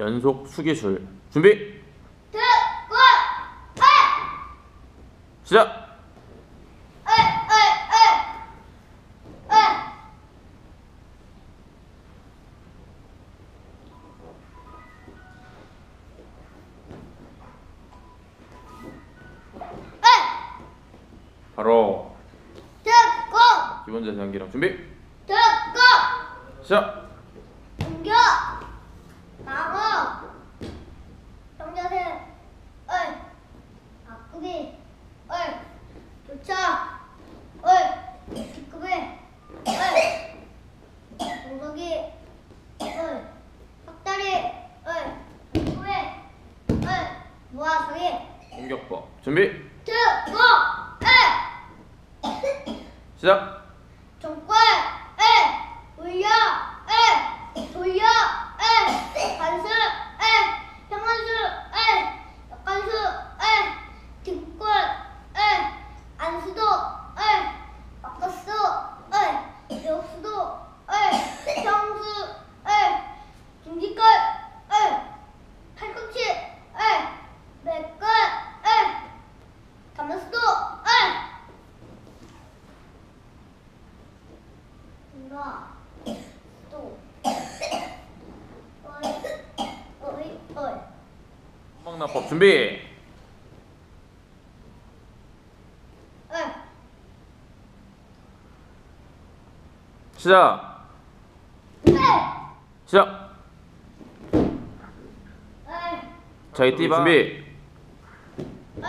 연속 수기술 준비. 듣고 시작. 바로 듣고 기본 자세 연기랑 준비. 듣고 시작 공격법. 준비? 얼 시작 나, 또, 어이, 어이, 어이. 방나법 준비. 에, 시작. 에, 시작. 에, 자이 띠바 준비. 에.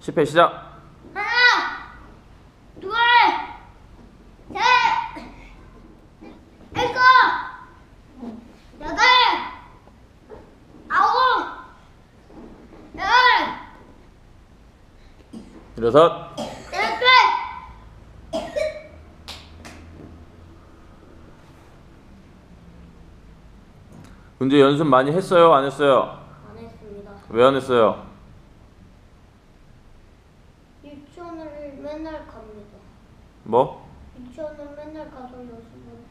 10회 시작 일어서. 문제 연습 많이 했어요 안 했어요 안 했습니다. 왜 안 했어요 유치원을 맨날 갑니다. 뭐 유치원은 맨날 가서 연습을.